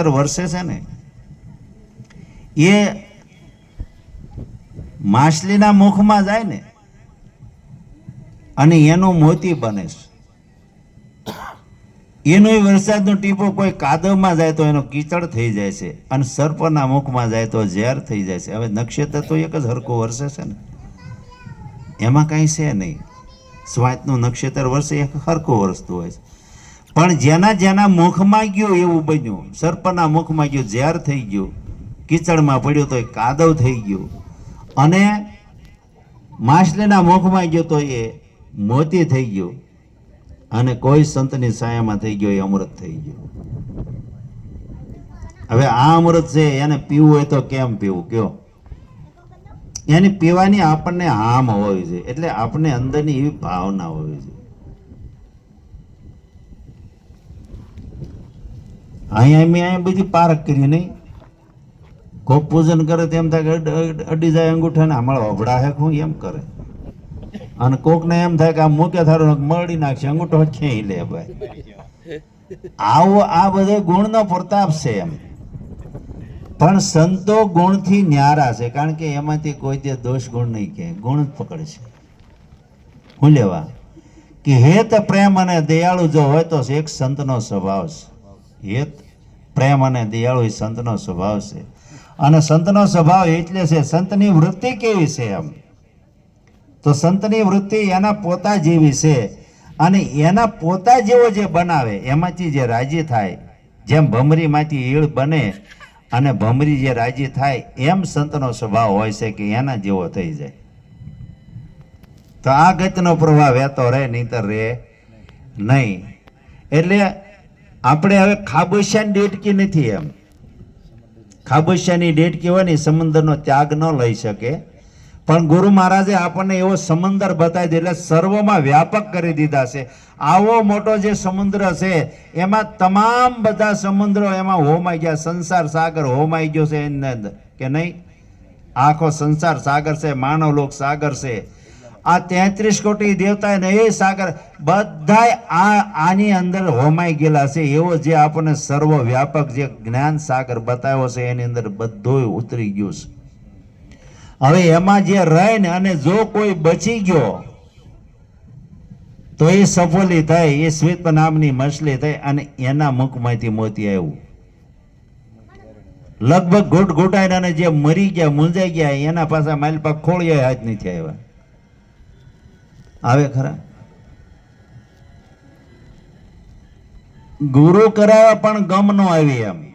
નક્ષત્ર વર્ષે છે ને, એ માછલીના મુખમાં જાય ને, અને એનું મોતી બને છે. એનો વરસાદનો ટીપો કોઈ કાદવમાં જાય તો એનો કીચડ થઈ જાય છે, અને સર્પના મુખમાં જાય તો ઝેર થઈ જાય છે. હવે નક્ષત્ર તો એક જ હરખું વરસે છે ને. એમાં કાંઈ છે નહીં. સ્વાતનું નક્ષત્ર વર્ષે એક હરકો વરસતું હોય છે. પણ જેના જેના મુખમાં ગયો એવું બન્યું. સર્પના મુખમાં ગયો, ઝેર થઈ ગયું. કીચડમાં પડ્યો તો એ કાદવ થઈ ગયું. અને માછલીના મુખમાં ગયો તો એ મોતી થઈ ગયો. અને કોઈ સંતની સાયામાં થઈ ગયો, એ અમૃત થઈ ગયો. હવે આ અમૃત છે, એને પીવું હોય તો કેમ પીવું? કયો? એની પીવાની આપણને હામ હોવી જોઈએ. એટલે આપણને અંદરની એવી ભાવના હોવી જોઈએ. અહીંયા મેં અહીંયા બધી પાર્ક કરી નહીં. કોક પૂજન કરે તેમ થાય કે અડ- જાય અંગૂઠા ને હમણાં અભડા હે હું એમ કરે. અને કોકને એમ થાય કે આ મૂકે થારો મળી નાખશે, અંગૂઠો ખેંચી લે ભાઈ. આવો આ બધે ગુણનો પ્રતાપ છે એમ. પણ સંતો ગુણથી ન્યારા છે, કારણ કે એમાંથી કોઈ તે દોષ ગુણ નહીં કે ગુણ જ પકડશે હું લેવા? કે હેત પ્રેમ અને દયાળુ જો હોય તો એક સંતનો સ્વભાવ છે. હેત, પ્રેમ અને દયાળુ એ સંતનો સ્વભાવ છે. અને સંતનો સ્વભાવ એટલે છે સંતની વૃત્તિ કેવી છે એમ. તો સંતની વૃત્તિ એના પોતા જેવી છે અને એના પોતા જેવો જે બનાવે, એમાંથી જે રાજી થાય, જેમ ભમરીમાંથી ઈળ બને અને ભમરી જે રાજી થાય, એમ સંતનો સ્વભાવ હોય છે કે એના જેવો થઈ જાય. તો આ ગતનો પ્રવાહ વહેતો રહે, નહીતર રહે નહીં. એટલે આપણે હવે ખાબોશિયાની ડેટકી નથી એમ? ખાબોશિયાની ડેટકી હોય ને સમુદ્રનો ત્યાગ ન લઈ શકે. પણ ગુરુ મહારાજે આપણને એવો સમંદર બતાવી દીધો, એટલે સર્વમાં વ્યાપક કરી દીધા છે. આવો મોટો જે સમુદ્ર છે, એમાં તમામ બધા સમુદ્રો એમાં હોમાઈ ગયા. સંસાર સાગર હોમાઈ ગયો છે એની અંદર. કે નહીં? આખો સંસાર સાગર છે, માનવલોક સાગર છે. આ તેત્રીસ કોટી દેવતા ને એ સાગર બધાય આ આની અંદર હોમાઈ ગયેલા છે. એવો જે આપણને સર્વ વ્યાપક જે જ્ઞાન સાગર બતાવ્યો છે, એની અંદર બધું ઉતરી ગયું છે. હવે એમાં જે રહે ને અને જો કોઈ બચી ગયો, તો એ સફોલી થઈ એ શ્વેત નામની મછલી થઈ અને એના મુખમાંથી મોતી આવ્યું. લગભગ ઘૂંટ અને જે મરી ગયા, મૂંઝાઈ ગયા, એના પાસે મારી પાસે ખોળિયા હાથ નથી આવ્યા. આવે ખરા? ગુરુ કરાવે પણ ગમ નો આવી એમ.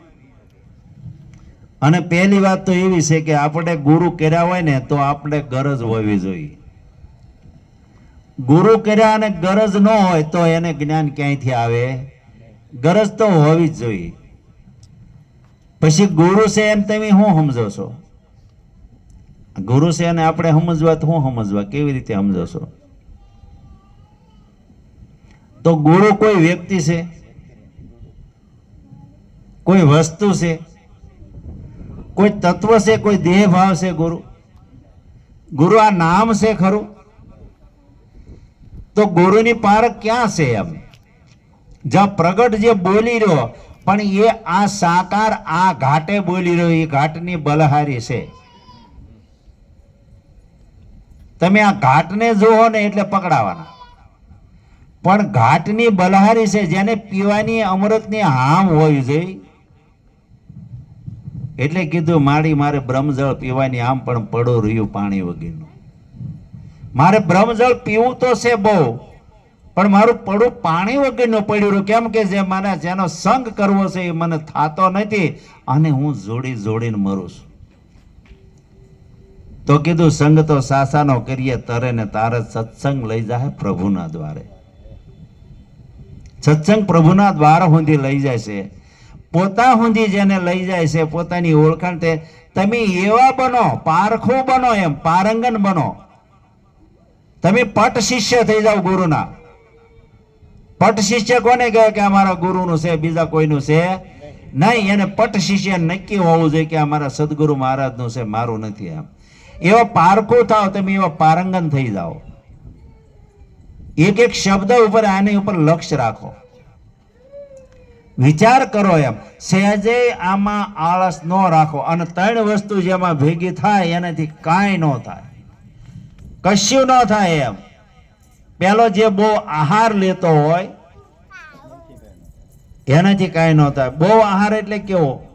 અને પહેલી વાત તો એવી છે કે આપણે ગુરુ કર્યા હોય ને તો આપણે ગરજ હોવી જોઈએ. ગુરુ કર્યા અને ગરજ ન હોય તો એને જ્ઞાન ક્યાંયથી આવે? ગરજ તો હોવી જ જોઈએ. પછી ગુરુ છે એમ તમે શું સમજો છો? ગુરુ છે એને આપણે સમજવા તો શું સમજવા? કેવી રીતે સમજો છો? તો ગુરુ કોઈ વ્યક્તિ છે? કોઈ વસ્તુ છે? કોઈ તત્વ છે? કોઈ દેહ ભાવ છે ગુરુ? ગુરુ આ નામ છે ખરું? તો ગુરુની પારખ ક્યાં છે એમ? જ્યાં પ્રગટ જે બોલી રહ્યો, પણ એ આ સાકાર આ ઘાટે બોલી રહ્યો, એ ઘાટની બલહારી છે. તમે આ ઘાટને જોવો ને એટલે પકડાવાના. પણ ઘાટની બલહારી છે, જેને પીવાની અમૃતની હામ હોય છે. એટલે કીધું માડી મારે બ્રહ્મજળ પીવાની આમ પણ પડો રહ્યું પાણી વગેરેનું. મારે બ્રહ્મજળ પીવું તો છે બહુ, પણ મારું પડું પાણી વગરનું પડ્યું રહ્યું. કેમ કે જે મને, જેનો સંગ કરવો છે એ મને થાતો નથી અને હું જોડી જોડીને મરું છું. તો કીધું, સંગ તો સાસાનો કરીએ તરે ને તારે સત્સંગ લઈ જાય પ્રભુના દ્વારે. સત્સંગ પ્રભુના દ્વાર સુધી લઈ જાય છે. પોતા સુધી જેને લઈ જાય છે, પોતાની ઓળખાણ તે તમે એવા બનો, પારખું બનો એમ, પારંગન બનો. તમે પટ શિષ્ય થઈ જાઓ ગુરુના. પટ શિષ્ય કોને કહે કે અમારા ગુરુનું છે, બીજા કોઈનું છે? નહીં, એને પટ શિષ્ય નક્કી હોવું જોઈએ કે અમારા સદગુરુ મહારાજનું છે, મારું નથી એમ. એવા પારખું થાવ, તમે એવા પારંગન થઈ જાઓ. એક એક શબ્દ ઉપર આની ઉપર લક્ષ્ય રાખો. વિચાર કરો એમ. સહેજે આમાં આળસ ન રાખો અને ત્રણ વસ્તુ જેમાં ભેગી થાય એનાથી કાંઈ ન થાય. કશું ન થાય એમ. પેલો જે બહુ આહાર લેતો હોય, એનાથી કાંઈ ન થાય. બહુ આહાર એટલે કેવો?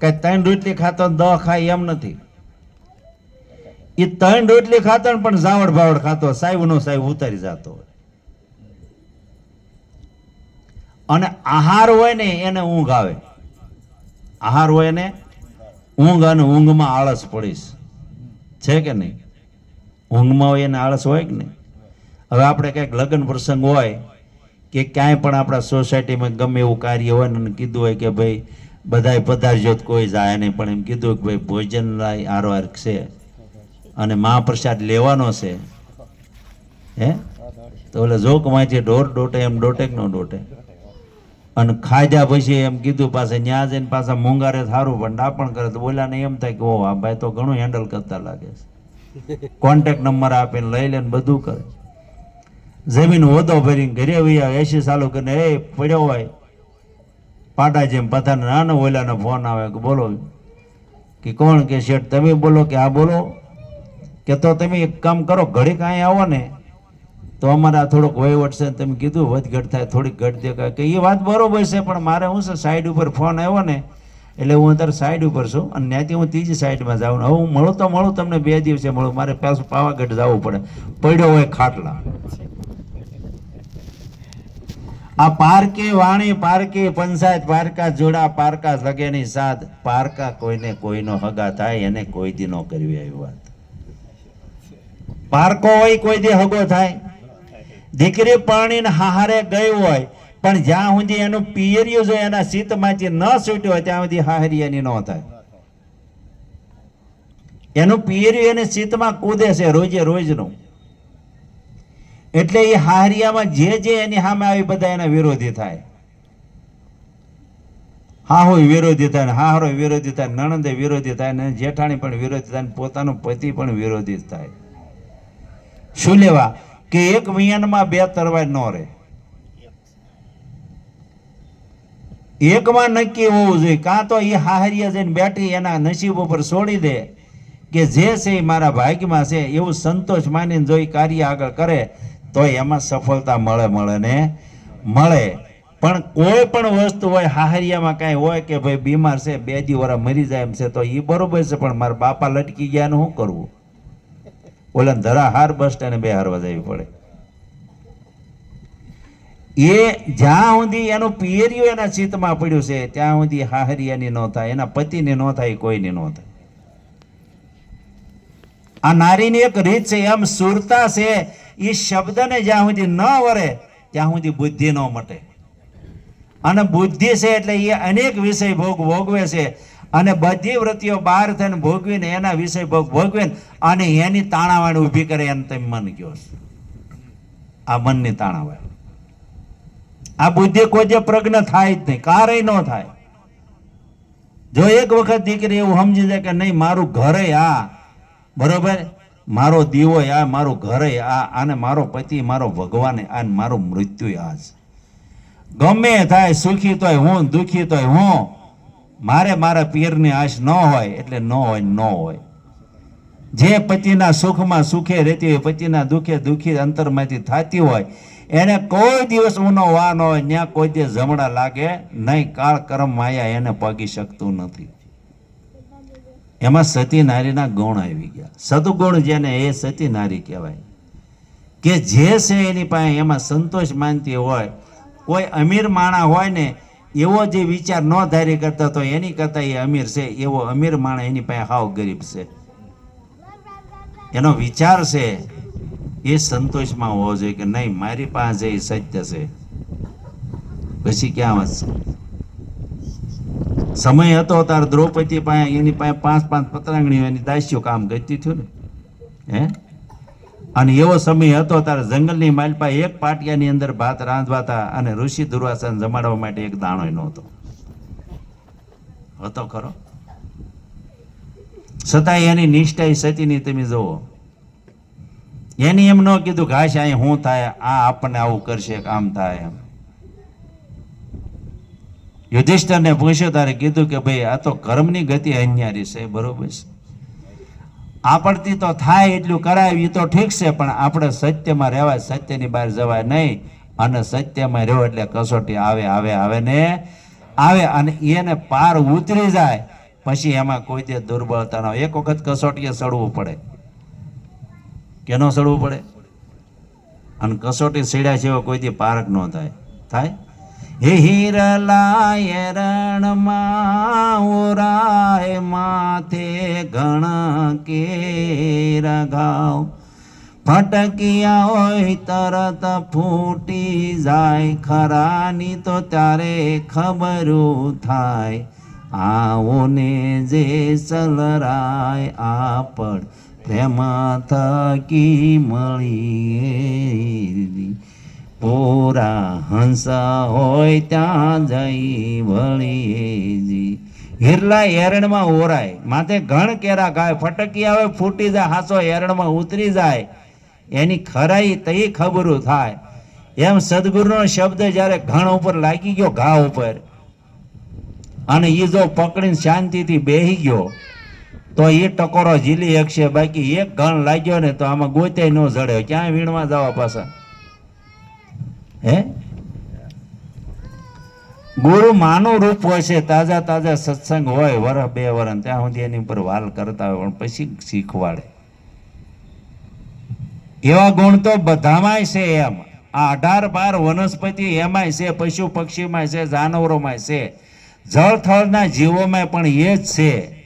કે ત્રણ રોટલી ખાતો દ ખાય એમ નથી. એ ત્રણ રોટલી ખાતો પણ ઝાવડ ભાવડ ખાતો સાહેબ નો સાહેબ ઉતારી જતો હોય. અને આહાર હોય ને એને ઊંઘ આવે. આહાર હોય ને ઊંઘ અને ઊંઘમાં આળસ પડીશ. છે કે નહીં? ઊંઘમાં હોય એને આળસ હોય કે નહીં? હવે આપણે કંઈક લગ્ન પ્રસંગ હોય કે ક્યાંય પણ આપણા સોસાયટીમાં ગમે એવું કાર્ય હોય ને કીધું હોય કે ભાઈ બધાય પધારજો કોઈ જાય નહીં, પણ એમ કીધું કે ભાઈ ભોજન લાય, આરો છે. અને મહાપ્રસાદ લેવાનો છે. હે? તો એટલે જોક વાંચે, ઢોર ડોટે, એમ ડોટે કે ન ડોટે? અને ખાધા પછી એમ કીધું પાસે ન્યા જઈને પાછા મોંઘારે સારું પણ ના પણ કરે તો બોલ્યા ને એમ થાય કે ઓ આ ભાઈ તો ઘણું હેન્ડલ કરતા લાગે છે. કોન્ટેક નંબર આપીને લઈ લે ને બધું કરે. જમીન હોદો ભરીને ઘરે વૈયા એસી ચાલુ કરીને, એ, પડ્યો હોય. પાટા જેમ પથાને નાનો ઓલાનો ફોન આવે કે બોલો. કે કોણ કે શેઠ, તમે બોલો કે આ બોલો? કે તો તમે એક કામ કરો, ઘડીક અહીંયા આવો ને, તો અમારે આ થોડોક વહીવટ છે તમે કીધું, વધઘટ થાય, થોડીક ઘટ દે કે એ વાત બરોબર છે, પણ મારે શું છે સાઈડ ઉપર ફોન આવ્યો ને, એટલે હું અત્યારે સાઈડ ઉપર છું, અને ત્યાંથી હું ત્રીજી સાઈડમાં જાઉં હવે હું મળું તો મળું, તમને બે દિવસે મળું, મારે પાછું પાવાગઢ જવું પડે. પડ્યો હોય ખાટલા. આ પારકે વાણી, પારકે પંચાયત, પારકા જોડા, પારકા લગેની સાથ પારકા કોઈને કોઈનો હગા થાય, એને કોઈ દી કરવી એવી વાત. પારકો હોય, કોઈ દી હગો થાય. દીકરી પરણીને હાહારે ગઈ હોય, પણ જ્યાં સુધી એનું પિયરિયું જો એના સીતમાંથી ન છૂટ્યું હોય, ત્યાં સુધી હાહરી એની ન થાય. એનું પિયરિયું એની સીતમાં કૂદે છે રોજે રોજનું. એટલે એ હાહરિયામાં જે જે એની સામે આવી બધા એના વિરોધી થાય. હા હોય વિરોધી થાય હા હાહરો વિરોધી થાય, નણંદે વિરોધી થાય ને જેઠાણી પણ વિરોધી થાય પોતાનો પતિ પણ વિરોધી થાય. શું લેવા? કે એક મિયાનમાં બે તરવાર ન રહે. એકમાં નક્કી હોવું જોઈએ. કાં તો એ હાહરિયા જઈને બેઠી એના નસીબ ઉપર છોડી દે કે જે છે એ મારા ભાગ્યમાં છે, એવું સંતોષ માનીને જો એ કાર્ય આગળ કરે, તો એમાં સફળતા મળે મળે ને મળે. પણ કોઈ પણ વસ્તુ હોય, હાહરિયામાં કાંઈ હોય કે ભાઈ બીમાર છે, બે દી મરી જાય એમ છે, તો એ બરોબર છે, પણ મારા બાપા લટકી ગયા ને શું કરવું? ઓલા ધરા હાર બસ સ્ટેન્ડ બે હારવા જવી પડે. એ જ્યાં સુધી એનો પિયરિયો એના ચિત્તમાં પડ્યું છે, ત્યાં સુધી હાહરિયાની ન થાય, એના પતિની ન થાય, કોઈની ન થાય. આ નારીની એક રીત છે, એમ સુરતા છે એ શબ્દને જ્યાં સુધી ન વરે, ત્યાં સુધી બુદ્ધિ ન મટે. અને બુદ્ધિ છે એટલે એ અનેક વિષય ભોગ ભોગવે છે અને બધી વૃત્તિઓ બહાર થઈને ભોગવીને એના વિષય ભોગ ભોગવીને અને એની તાણાવાણી ઊભી કરે એને તમે મન કયો આ મનની તાણાવાણી. આ બુદ્ધિ કોઈ જે પ્રજ્ઞ થાય જ નહીં, કારય ન થાય. જો એક વખત દીકરી એવું સમજી જાય કે નહીં, મારું ઘરે આ, બરોબર? મારો દીવો આ, મારું ઘરે આ અને મારો પતિ, મારો ભગવાન આ મારું મૃત્યુ આ ગમે થાય, સુખી તોય હું, દુઃખી તોય હું મારે મારા પિયરની આશ ન હોય એટલે ન હોય ન હોય. જે પતિના સુખમાં સુખે રહેતી હોય, પતિના દુઃખે દુઃખી અંતરમાંથી થતી હોય, એને કોઈ દિવસ ઊનો વા ન હોય ત્યાં કોઈ દિવસ જમણા લાગે નહીં, કાળ કર્મ માયા એને પગી શકતું નથી. એમાં સતી નારીના ગુણ આવી ગયા. સદગુણ જેને એ સતી નારી કહેવાય. કે જે છે એની પાસે એમાં સંતોષ માનતી હોય, કોઈ અમીર માણા હોય ને એવો જે વિચાર ન ધારી કરતા તો એની કરતા એ અમીર છે, એવો અમીર માણસ એની પાસે હાવ ગરીબ છે. એનો વિચાર છે, એ સંતોષમાં હોવો જોઈએ કે નહીં, મારી પાસે એ સત્ય છે. પછી ક્યાં વધશે સમય હતો તાર દ્રૌપદી પાસે, એની પાસે પાંચ પાંચ પતરાંગણીઓ, એની દાસીઓ કામ કરતી થયું ને. હે? અને એવો સમય હતો ત્યારે જંગલની માલપા એક પાટિયાની અંદર ભાત રાંધવાતા અને ઋષિ દુર્વાસન જમાડવા માટે એક દાણો નહોતો. હતો ખરો. છતાંય એની નિષ્ઠા સતીની, તમે જુઓ. એની એમ ન કીધું ઘાસ અહીં શું થાય, આ આપણને આવું કરશે, આમ થાય એમ. યુધિષ્ઠરને પૂછ્યું તારે કીધું કે ભાઈ, આ તો કર્મની ગતિ અન્યારી છે, બરોબર છે. આપણથી તો થાય એટલું કરાય એ તો ઠીક છે, પણ આપણે સત્યમાં રહેવાય, સત્યની બહાર જવાય નહીં. અને સત્યમાં રહ્યો એટલે કસોટી આવે આવે આવે ને આવે અને એને પાર ઉતરી જાય. પછી એમાં કોઈ દે દુર્બળતા ન. એક વખત કસોટીએ સડવું પડે. કેનો સડવું પડે? અને કસોટી સીડ્યા સિવાય કોઈ દી પારક ન થાય. થાય? હે હિરલા એરણમાં માથે ઘણા કે રગાવ ફટકિયા હોય તરત ફૂટી જાય, ખરાની તો ત્યારે ખબરું થાય. આવોને જે સલરાય આપણ પ્રેમ થકી મળી પોરા હંસ હોય ત્યાં જઈ વળીજી હિરલા એરણમાં ઓરાય. માથે ઘણ કેરા ખાય ફટકી આવે, ફૂટી જાય, હાસો એરણમાં ઉતરી જાય. એની ખરાઈ તઈ ખબરું થાય. એમ સદગુરુનો શબ્દ જ્યારે ઘણ ઉપર લાગી ગયો ઘા ઉપર, અને એ જો પકડીને શાંતિથી બેહી ગયો, તો એ ટકોરો ઝીલી શકશે બાકી એક ઘણ લાગ્યો ને તો આમાં ગોતે ન જડ્યો ક્યાંય વીણવા જવા પાછા? હે? ગુરુ માનું રૂપ હોય છે, તાજા તાજા સત્સંગ હોય વર બે વર ત્યાં સુધી એની ઉપર વાલ કરતા હોય, પણ પછી શીખવાડે. એવા ગુણ તો બધામાં છે એમ. આ અઢાર, બાર વનસ્પતિ એમાંય છે, પશુ પક્ષીમાંય છે, જાનવરોમાંય છે. જળ થળના જીવોમાં પણ એ જ છે.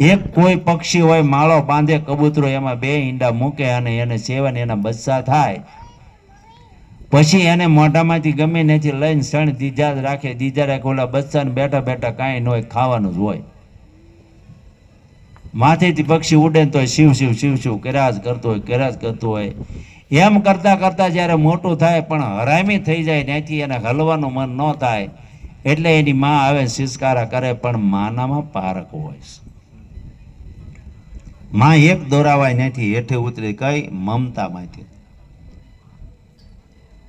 એક કોઈ પક્ષી હોય, માળો બાંધે, કબૂતરો એમાં બે ઈંડા મૂકે અને એને સેવન, એના બચ્ચા થાય. પછી એને મોઢામાંથી ગમે નથી લઈને સણ દીજા જ રાખે દીજા રાખે ઓલા બચ્ચાને બેઠા બેઠા કાંઈ ન હોય, ખાવાનું જ હોય. માથેથી પક્ષી ઉડે ને તો શિવ શિવ શિવ શિવ કર્યા જ કરતો હોય કર્યા કરતો હોય. એમ કરતા કરતા જ્યારે મોટું થાય પણ હરામી થઈ જાય, ત્યાંથી એને હલવાનું મન ન થાય, એટલે એની માં આવે સિસકારા કરે, પણ માનામાં પારક હોયમાં એક દોરાવાય નથી, હેઠે ઉતરી કઈ મમતામાંથી.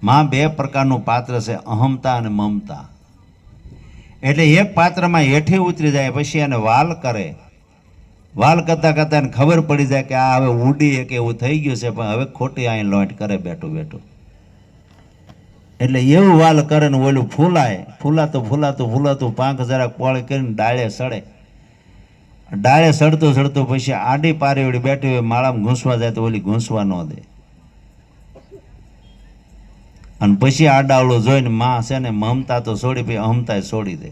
માં બે પ્રકારનું પાત્ર છે, અહમતા અને મમતા. એટલે એક પાત્રમાં હેઠે ઉતરી જાય, પછી એને વાલ કરે. વાલ કરતા કરતા એને ખબર પડી જાય કે આ હવે ઉડી કે એવું થઈ ગયું છે, પણ હવે ખોટી અહીં લોટ કરે બેઠું બેઠું. એટલે એવું વાલ કરે ને ઓલું ફૂલાય. ફૂલાતું ફૂલાતું ફૂલાતું, પાંખ જરાક પોળી કરીને ડાળે સડે. ડાળે સડતું સડતું, પછી આડી પારેવડી બેઠી હોય, માળામાં ઘૂંસવા જાય તો ઓલી ઘૂંસવા ન દે. અને પછી આ ડાવલો જોઈને માં છે ને મમતા તો છોડી, પછી અહમતા છોડી દે.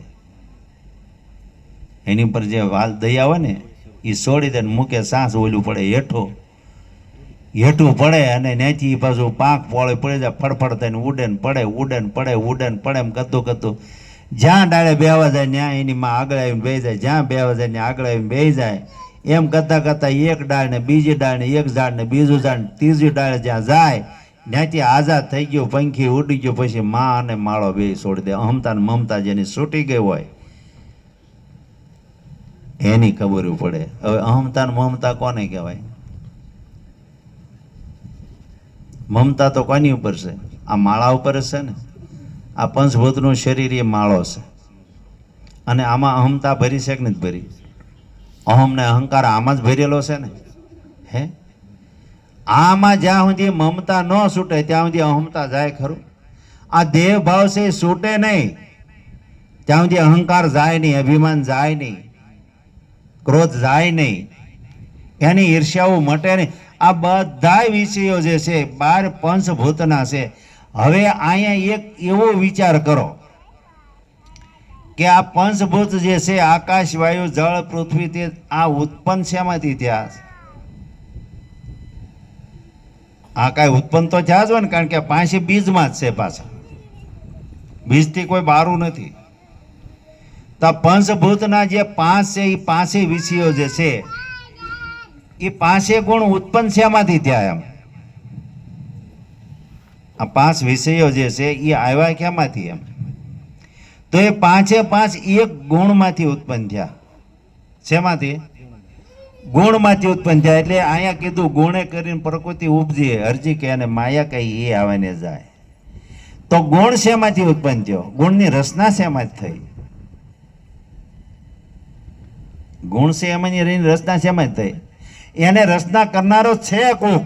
એની પર જે વાલ દયા હોય ને એ છોડી દે ને મૂકે સાસ ઓલું પડે હેઠો. હેઠું પડે અને ત્યાંથી પાછું પાંખ પોળે પડી જાય ફડફડ થઈને ઉડે ને પડે, ઉડે ને પડે, ઉડે ને પડે એમ કરતું કરતું જ્યાં ડાળે બેવા જાય ત્યાં એની માં આગળ આવીને બે જાય. જ્યાં બેવા જાય ત્યાં આગળ આવીને બે જાય. એમ કરતા કરતાં એક ડાળને બીજી ડાળને એક ઝાડ ને બીજું ઝાડ ત્રીજી ડાળે જ્યાં જાય ત્યાંથી આઝાદ થઈ ગયો, પંખી ઉડી ગયો, પછી માં અને માળો બે છોડી દે. અહમતા ને મમતા જેની છૂટી ગઈ હોય, એની ખબર પડે. હવે અહમતા ને મમતા કોને કહેવાય? મમતા તો કોની ઉપર છે? આ માળા ઉપર છે ને? આ પંચભૂતનું શરીર એ માળો છે. અને આમાં અહમતા ભરી છે કે નથી ભરી? અહમ ને અહંકાર આમાં જ ભરેલો છે ને? હે? આમાં જ્યાં સુધી મમતા ન છૂટે, ત્યાં સુધી અહમતા જાય ખરું. આ દેહ ભાવ છે છૂટે નહીં. ત્યાં સુધી અહંકાર જાય નહીં, અભિમાન જાય નહીં, ક્રોધ જાય નહીં, એની ઈર્ષ્યાઓ મટે નહીં. આ બધા વિષયો જે છે, બાર પંચભૂતના છે. હવે અહીંયા એક એવો વિચાર કરો કે આ પંચભૂત જે છે આકાશ વાયુ જળ, પૃથ્વી, તે આ ઉત્પન્ન શેમાંથી થયા? છે? આ કાંઈ ઉત્પન્ન તો થયા જ હોય ને, કારણ કે પાંચે બીજમાં જ છે પાછા. બીજથી કોઈ બારું નથી. તો પંચભૂતના જે પાંચ છે એ પાંચે વિષયો જે છે એ પાંચે ગુણ ઉત્પન્ન શેમાંથી થયા એમ? આ પાંચ વિષયો જે છે એ આવ્યા ક્યાંમાંથી એમ? તો એ પાંચે પાંચ એક ગુણમાંથી ઉત્પન્ન થયા. શેમાંથી? ગુણમાંથી ઉત્પન્ન થયા એટલે અહીંયા કીધું, ગુણે કરીને પ્રકૃતિ ઉપજી હરજી કે અને માયા કઈ એ આવે ને જાય. તો ગુણ શેમાંથી ઉત્પન્ન થયો? ગુણની રચના શેમાં થઈ? ગુણ છે એમાંની રહીને રચના શેમાં થઈ? એને રચના કરનારો છે કોક.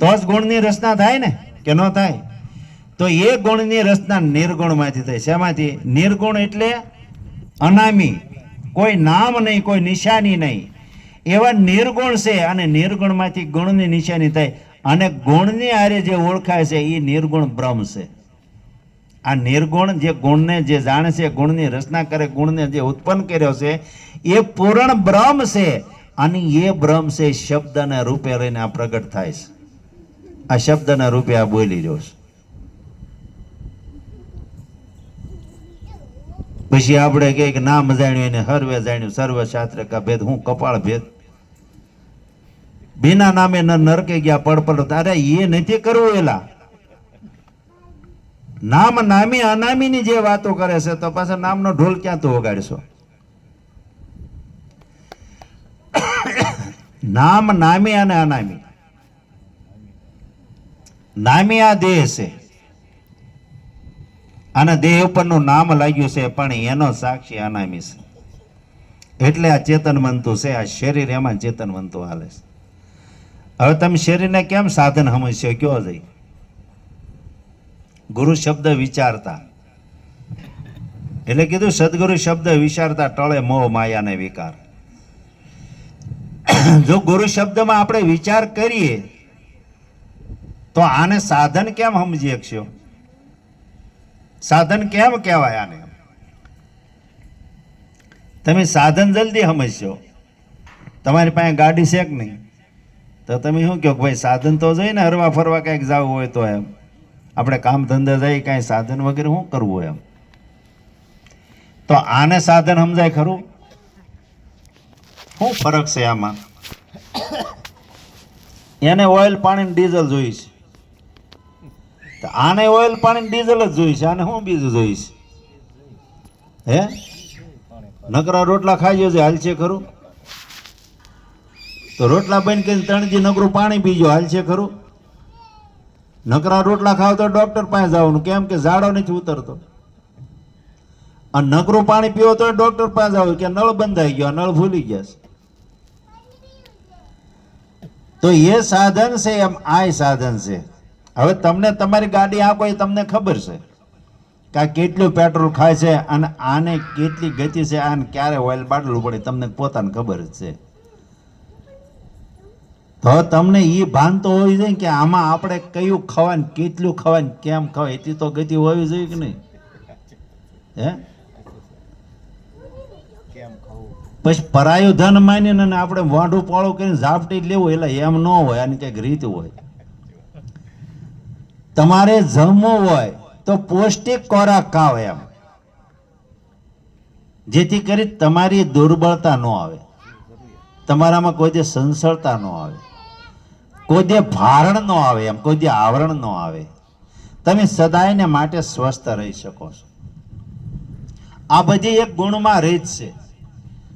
તો જ ગુણની રચના થાય ને? કે ન થાય? તો એ ગુણની રચના નિર્ગુણમાંથી થઈ. શેમાંથી? નિર્ગુણ એટલે અનામી. કોઈ નામ નહીં, કોઈ નિશાની નહીં. એવા નિર્ગુણ છે અને નિર્ગુણમાંથી ગુણની નિશાની થાય અને ગુણની આરે જે ઓળખાય છે એ નિર્ગુણ બ્રહ્મ છે. આ નિર્ગુણ જે ગુણને જે જાણે છે, ગુણની રચના કરે, ગુણને જે ઉત્પન્ન કર્યો છે, એ પૂર્ણ બ્રહ્મ છે અને એ બ્રહ્મ છે શબ્દના રૂપે રહીને આ પ્રગટ થાય છે. આ શબ્દના રૂપે આ બોલી રહ્યો છે. પછી આપણે કહે કે નામ જાણ્યું એને, હર્વે જાણ્યું સર્વ શાસ્ત્ર કા ભેદ, હું કપાળ ભેદ બિના નામે ન નરકે ગયા પડ પડ અરે, એ નથી કરવું એલા. નામ નામી અનામીની જે વાતો કરે છે, તો પાછા નામનો ઢોલ ક્યાં તો વગાડશો? નામ નામી અને અનામી. નામી આ દેહ છે. અને દેહ ઉપરનું નામ લાગ્યું છે, પણ એનો સાક્ષી અનામી છે. એટલે આ ચેતન બનતું છે, આ શરીર એમાં ચેતન બનતું હાલે છે. હવે તમે શરીરને કેમ સાધન સમજશો કયો જઈ? ગુરુ શબ્દ વિચારતા. એટલે કીધું, સદગુરુ શબ્દ વિચારતા ટળે મોહ માયાને વિકાર. જો ગુરુ શબ્દમાં આપણે વિચાર કરીએ, તો આને સાધન કેમ સમજી શકશો સાધન કેમ કહેવાય આને? તમે સાધન જલ્દી સમજશો. તમારી પાસે ગાડી છે કે નહીં? તો તમે શું કહો ભાઈ, સાધન તો જોઈએ ને, હરવા ફરવા કંઈક જવું હોય તો એમ. આપણે કામ ધંધા જઈએ, કાંઈ સાધન વગેરે શું કરવું એમ? તો આને સાધન સમજાય ખરું? શું ફરક છે આમાં? એને ઓઇલ, પાણી ડીઝલ જોઈશ આને ઓઇલ, પાણી ડીઝલ જ જોઈશ આને શું બીજું જોઈશ હે? નકરા રોટલા ખાઈ જશે હાલ છે ખરું? તો રોટલા બની કે ત્રણથી નકરું પાણી પીજો. હાલ છે ખરું. નકરા રોટલા ખાવ તો ડોક્ટર પાસે જવાનું. કેમ કે ઝાડો નથી ઉતરતો. અને નકરું પાણી પીવો તો ડોક્ટર પાસે જવું કે નળ બંધાઈ ગયો નળ ભૂલી ગયા છે. તો એ સાધન છે એમ આ સાધન છે. હવે તમને તમારી ગાડી આ કોઈ તમને ખબર છે કે આ કેટલું પેટ્રોલ ખાય છે અને આને કેટલી ગતિ છે, આને ક્યારે ઓઇલ બાટલું પડે, તમને પોતાને ખબર જ છે. તો તમને એ ભાન તો હોવી જોઈએ કે આમાં આપણે કયું ખવાય ને કેટલું ખવાય કેમ ખવાય એટલી તો ગતિ હોવી જોઈએ કે નહીં? હે? પછી પરાયું ધન માનીને અને આપણે વાંઢું પાળું કરીને ઝાપટી જ લેવું એટલે એમ ન હોય આની કંઈક રીત હોય. તમારે જમવું હોય તો પૌષ્ટિક ખોરાક ખાવ એમ. જેથી કરી તમારી દુર્બળતા ન આવે. તમારામાં કોઈ દે સંસળતા ન આવે. કોઈ દે ભારણ ન આવે, એમ કોઈ દે આવરણ ન આવે. તમે સદાયને માટે સ્વસ્થ રહી શકો છો. આ બધી એક ગુણમાં રીત છે.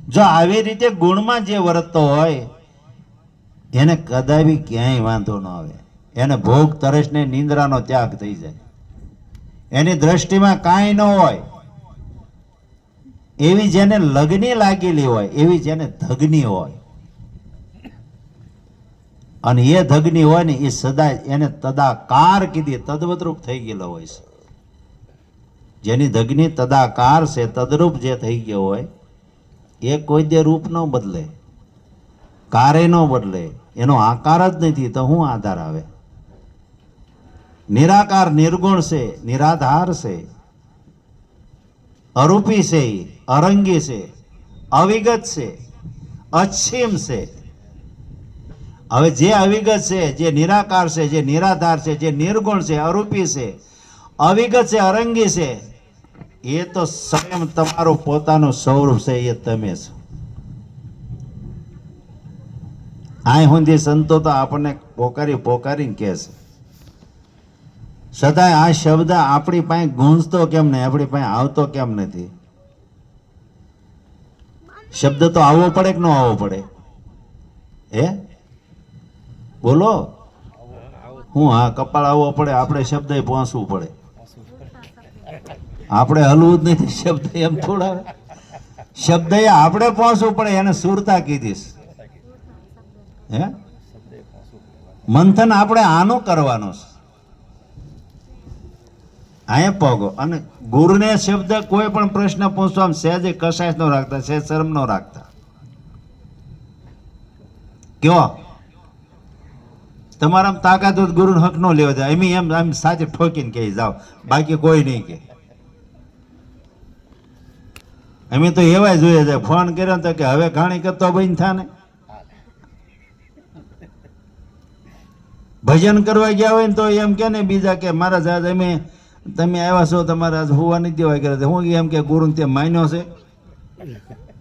જો આવી રીતે ગુણમાં જે વર્તતો હોય, એને કદાવી ક્યાંય વાંધો ન આવે. એને ભોગ તરસને નિંદ્રાનો ત્યાગ થઈ જાય. એની દ્રષ્ટિમાં કાંઈ ન હોય. એવી જેને લગ્ની લાગેલી હોય, એવી જેને ધગની હોય. અને એ ધગની હોય ને એ સદાય એને તદાકાર કીધી, તદવતરૂપ થઈ ગયેલો હોય છે. જેની ધગની તદાકાર છે, તદરૂપ જે થઈ ગયો હોય, એ કોઈ દે રૂપ ન બદલે, કારે ન બદલે, એનો આકાર જ નથી, તો શું આધાર આવે? નિરાકાર, નિર્ગુણ છે, નિરાધાર છે, અરૂપી છે, અરંગી છે, અવિગત છે અચ્છિમ છે. હવે જે અવિગત છે, જે નિરાકાર છે, જે નિરાધાર છે, જે નિર્ગુણ છે, અરૂપી છે, અવિગત છે, અરંગી છે, એ તો સ્વયં તમારું પોતાનું સ્વરૂપ છે, એ તમે છો. આ સુધી સંતો તો આપણને પોકારી પોકારીને કહે છે. સદાય આ શબ્દ આપણી પાસે ગુંજતો કેમ નહીં? આપણી પાસે આવતો કેમ નથી? શબ્દ તો આવવો પડે કે ન આવવો પડે? હે? બોલો. હું હા કપાળ આવવો પડે, આપણે શબ્દ પહોંચવું પડે. આપણે હલવું જ નથી શબ્દ એમ થોડા. શબ્દ આપણે પહોંચવું પડે, એને સુરતા કીધીશ. હે? મંથન આપણે આનું કરવાનું છે. અહીંયા પગો. અને ગુરુને શબ્દ કોઈ પણ પ્રશ્ન પૂછવા આમ સહેજે કશાશ નો રાખતા, સહેજ શરમ નો રાખતા. કયો તમારામાં તાકાત તો ગુરુનો હક નો લેવા જાય એમ એમ આમ સાચે ઠોકીને કહી, જાઓ. બાકી કોઈ નહીં કે અમે તો એવા જોઈએ છે. ફોન કર્યો તો કે, હવે ઘાણી કરતો બંધ થાને. ભજન કરવા ગયા હોય ને તો એમ કે ને બીજા કે, મારા સાહેબ અમે તમે આવ્યા છો, તમારે આજ હોવા નહીં દેવાય કરે હું એમ કે ગુરુ તે માન્યો છે.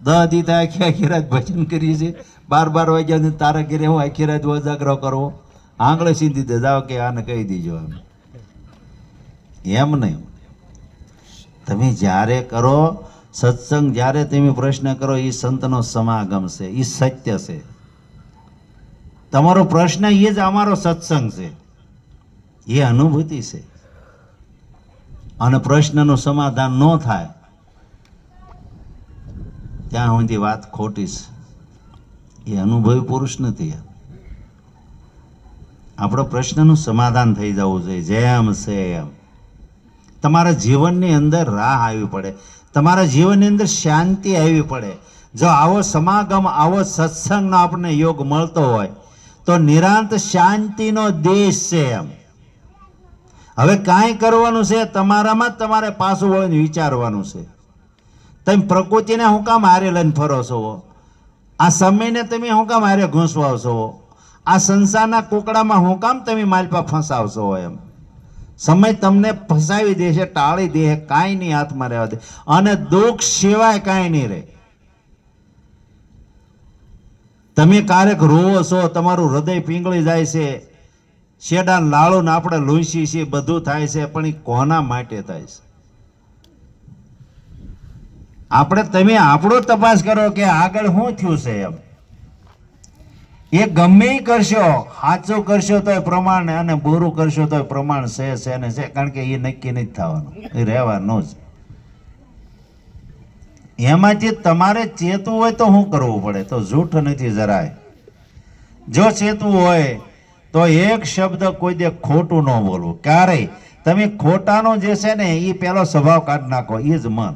દહ થાય આખી આખી રાત ભજન કરીએ છીએ. બાર બાર વાગ્યા તારા ઘેરે હું આખી રાત ઉજાગરો કરવો. આંગળે સીધી દે કે આને કહી દીજો એમ. એમ નહીં. તમે જ્યારે કરો, સત્સંગ જ્યારે તમે પ્રશ્ન કરો એ સંતનો સમાગમ છે એ સત્ય છે. તમારો પ્રશ્ન એ જ અમારો સત્સંગ છે. એ અનુભૂતિ છે. અને પ્રશ્નનું સમાધાન ન થાય, ત્યાં સુધી વાત ખોટીશ. એ અનુભવી પુરુષ નથી. આપણો પ્રશ્નનું સમાધાન થઈ જવું જોઈએ. જેમ છે એમ તમારા જીવનની અંદર રાહ આવી પડે. તમારા જીવનની અંદર શાંતિ આવી પડે. જો આવો સમાગમ, આવો સત્સંગનો આપણને યોગ મળતો હોય, તો નિરાંત શાંતિનો દેશ છે એમ હવે કાંઈ કરવાનું છે, તમારામાં તમારે પાછું વળીને વિચારવાનું છે. તમે પ્રકૃતિને હું કામ હારે લઈને ફરો છો? આ સમયને તમે હું કામ હારે ઘૂંસવાવ છો? આ સંસારના કોકડામાં હું કામ તમે માલપા ફસાવશો એમ. સમય તમને ફસાવી દેશે ટાળી દે કાંઈ નહીં હાથમાં રહેવા દે. અને દુઃખ સિવાય કાંઈ નહીં રહે. તમે ક્યારેક રોવો છો, તમારું હૃદય પીંગળી જાય છે, શેડા લાળો ને આપણે લોહીસી છીએ, બધું થાય છે, પણ એ કોના માટે થાય છે? આપણે તમે આપણો તપાસ કરો કે આગળ શું થયું છે એમ. એ ગમે કરશો સાચું કરશો તો પ્રમાણ અને બોરું કરશો તો પ્રમાણ છે છે ને છે. કારણ કે એ નક્કી નથી થવાનું. એ રહેવાનું જ. એમાંથી તમારે ચેતવું હોય તો શું કરવું પડે? તો જૂઠ નથી જરાય. જો ચેતવું હોય, તો એક શબ્દ કોઈ દે ખોટું ન બોલવું. ક્યારેય. તમે ખોટાનો જે છે ને એ પેલો સ્વભાવ કાઢી નાખો. એ જ મન.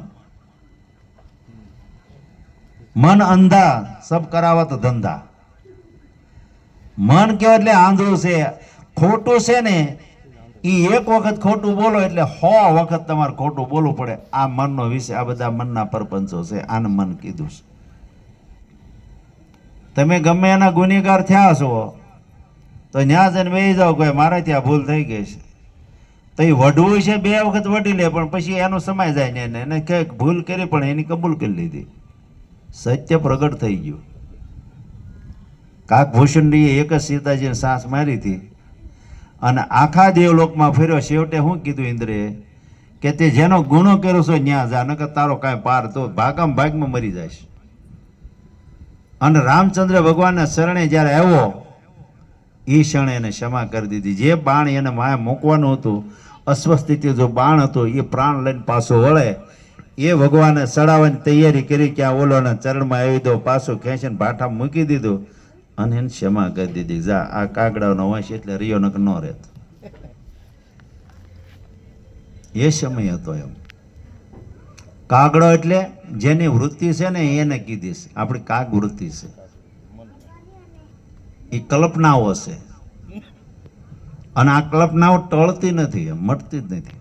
મન અંધા, સબ કરાવત ધંધા. મન કહેવાય એટલે આંધળું છે. ખોટું છે ને એ એક વખત ખોટું બોલો એટલે સો વખત તમારે ખોટું બોલવું પડે. આ મનનો વિષય, આ બધા મનના પરપંચો છે. આને મન કીધું છે. તમે ગમે એના ગુનેગાર થયા છો, તો ન્યા જઈને બે જાઓ કોઈ મારે ત્યાં ભૂલ થઈ ગઈ છે. તો એ વઢવું છે બે વખત વઢી લે, પણ પછી એનો સમય જાય ને એને. એને કે ભૂલ કરી, પણ એની કબૂલ કરી લીધી. સત્ય પ્રગટ થઈ ગયું. કાકભૂષણજીએ એક જ સીતાજીને સાસ મારી હતી. અને આખા દેવલોકમાં ફેર્યો. છેવટે શું કીધું, ઇન્દ્રે, કે તે જેનો ગુનો કર્યો છો ન્યા જા, નકર તારો કાંઈ પાર તો ભાગામ ભાગમાં મરી જાય અને રામચંદ્ર ભગવાનના શરણે જ્યારે આવ્યો એ ક્ષણે એને ક્ષમા કરી દીધી. જે બાણ એને માયા મૂકવાનું હતું, અસ્વસ્થિતિ જો બાણ હતું એ પ્રાણ લઈને પાછો વળે. એ ભગવાને સડાવવાની તૈયારી કરી કે આ ઓલોના ચરણમાં આવી દો, પાછું ખેંચીને ભાઠા મૂકી દીધું. અને એને ક્ષમા કરી દીધી. જા, આ કાગડાનો વંશ એટલે રિયો નક ન રહેત. એ સમય હતો એમ. કાગડો એટલે જેની વૃત્તિ છે ને એને કીધી છે. આપણી કાગ વૃત્તિ છે. એ કલ્પનાઓ છે. અને આ કલ્પનાઓ ટળતી નથી મટતી જ નથી.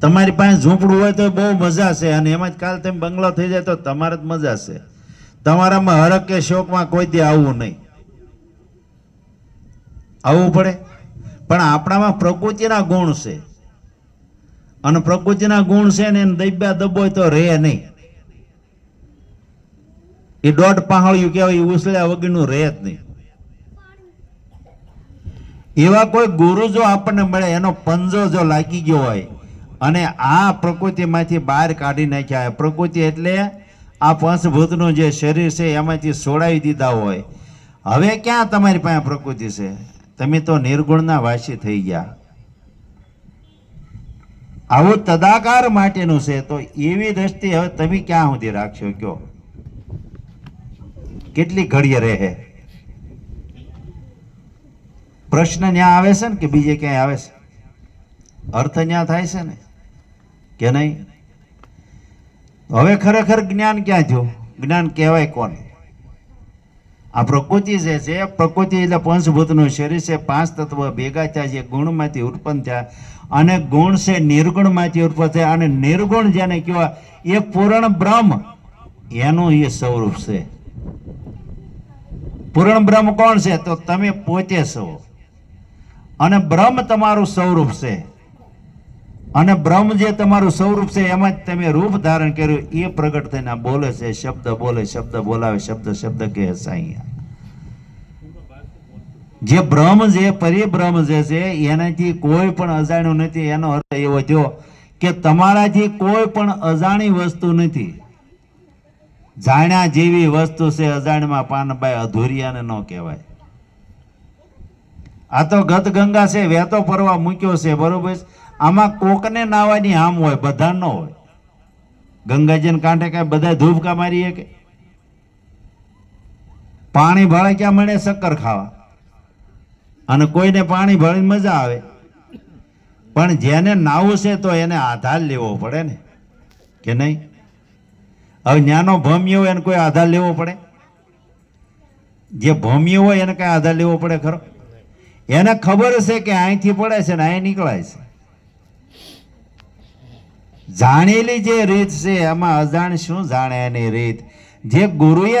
તમારી પાસે ઝૂંપડું હોય તો બહુ મજા છે અને એમાં જ કાલ તેમ બંગલો થઈ જાય તો તમારે જ મજા છે. તમારામાં હરક કે શોકમાં કોઈ દી આવવું નહીં. આવવું પડે. પણ આપણામાં પ્રકૃતિના ગુણ છે. અને પ્રકૃતિના ગુણ છે ને એને દબ્યા દબોય તો રહે નહીં. એ દોઢ પહાળિયું કહેવાય, એ ઉસળ્યા વગરનું રહે જ નહીં. એવા કોઈ ગુરુ જો આપણને મળે, એનો પંજો જો લાગી ગયો હોય, અને આ પ્રકૃતિમાંથી બહાર કાઢી નાખ્યા પ્રકૃતિ એટલે આ પંચભૂતનું જે શરીર છે, એમાંથી છોડાવી દીધા હોય. હવે ક્યાં તમારી પાસે પ્રકૃતિ છે? તમે તો નિર્ગુણના વાસી થઈ ગયા. આવું તદાકાર માટેનું છે, તો એવી દ્રષ્ટિ હવે તમે ક્યાં સુધી રાખશો, કયો? કેટલી ઘડીએ રહે? પ્રશ્ન ત્યાં આવે છે ને કે બીજે ક્યાંય આવે છે? અર્થ ત્યાં થાય છે ને? કે નહીં? હવે ખરેખર જ્ઞાન ક્યાં થયું? જ્ઞાન કહેવાય કોને? આ પ્રકૃતિ જે છે, પ્રકૃતિ એટલે પંચભૂતનું શરીર છે, પાંચ તત્વ ભેગા થયા છે, ગુણમાંથી ઉત્પન્ન થયા અને ગુણ છે, નિર્ગુણમાંથી ઉત્પન્ન થયા અને નિર્ગુણ જેને કહેવાય, એ પૂર્ણ બ્રહ્મ. એનું એ સ્વરૂપ છે. પૂર્ણ બ્રહ્મ કોણ છે? તો તમે પોતે છો. અને બ્રહ્મ તમારું સ્વરૂપ છે. અને બ્રહ્મ જે તમારું સ્વરૂપ છે, એમાં જ તમે રૂપ ધારણ કર્યું, એ પ્રગટ થઈને બોલે છે, શબ્દ બોલે, શબ્દ બોલાવે, શબ્દ શબ્દ કહે સાઅહીંયા જે બ્રહ્મ જે, પરિબ્રહ્મ જે છે, એનાથી કોઈ પણ અજાણ્યું નથી, એનો અર્થ એવો થયો કે તમારાથી કોઈ પણ અજાણી વસ્તુ નથી. જાણ્યા જેવી વસ્તુ છે અજાણમાં પાનબાઈ અધૂરિયાને ન કહેવાય. આ તો ગત ગંગા છે, વહેતો પરવા મૂક્યો છે, બરોબર છે? આમાં કોકને નાવાની આમ હોય બધા ન હોય. ગંગાજીને કાંઠે કાંઈ બધા ધૂપકા મારીએ કે? પાણી ભળે ક્યાં મળે? શક્કર ખાવા. અને કોઈને પાણી ભળીને મજા આવે. પણ જેને નાવું છે તો એને આધાર લેવો પડે ને? કે નહીં? હવે જ્ઞાનો ભમ્યો હોય એને કોઈ આધાર લેવો પડે? જે ભમ્યો હોય એને કાંઈ આધાર લેવો પડે ખરો? એને ખબર છે કે અહીંથી પડે છે ને અહીં નીકળાય છે. જાણેલી જે રીત છે એમાં અજાણ શું જાણે એની રીત? જે ગુરુએ